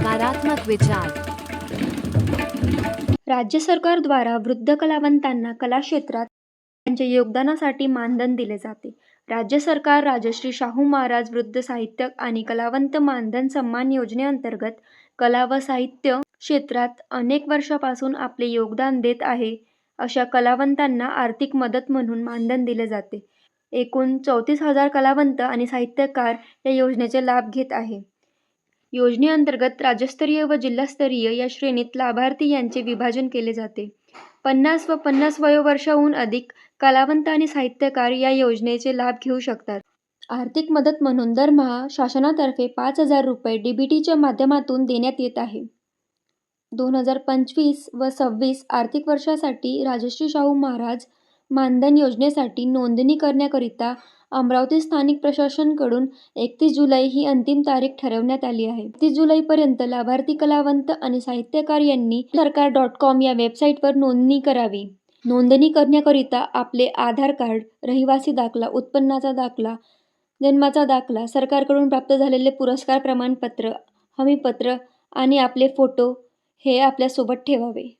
सकारात्मक विचार राज्य सरकारद्वारा वृद्ध कलावंतांना कला क्षेत्रात त्यांच्या योगदानासाठी मानधन दिले जाते. राज्य सरकार राजश्री शाहू महाराज वृद्ध साहित्यक आणि कलावंत मानधन सन्मान योजनेअंतर्गत कला व साहित्य क्षेत्रात अनेक वर्षापासून आपले योगदान देत आहे अशा कलावंतांना आर्थिक मदत म्हणून मानधन दिले जाते. एकूण चौतीस हजार कलावंत आणि साहित्यकार या योजनेचे लाभ घेत आहे. योजनेअंतर्गत राज्यस्तरीय व जिल्हास्तरीय या श्रेणीत लाभार्थी यांचे विभाजन केले जाते. पन्नास व पन्नास वयोवर्षाहून अधिक कलावंत आणि साहित्यकार या योजनेचे लाभ घेऊ शकतात. आर्थिक मदत म्हणून दरमहा शासनातर्फे पाच हजार रुपये डीबीटीच्या माध्यमातून देण्यात येत आहे. दोन हजार पंचवीस व सव्वीस आर्थिक वर्षासाठी राजश्री शाहू महाराज मानधन योजनेसाठी नोंदणी करण्याकरिता अमरावती स्थानिक प्रशासनकडून एकतीस जुलै ही अंतिम तारीख ठरवण्यात आली आहे. तीस जुलैपर्यंत लाभार्थी कलावंत आणि साहित्यकार यांनी सरकार डॉट कॉम या वेबसाईटवर नोंदणी करावी. नोंदणी करण्याकरिता आपले आधार कार्ड, रहिवासी दाखला, उत्पन्नाचा दाखला, जन्माचा दाखला, सरकारकडून प्राप्त झालेले पुरस्कार प्रमाणपत्र, हमीपत्र आणि आपले फोटो हे आपल्यासोबत ठेवावे.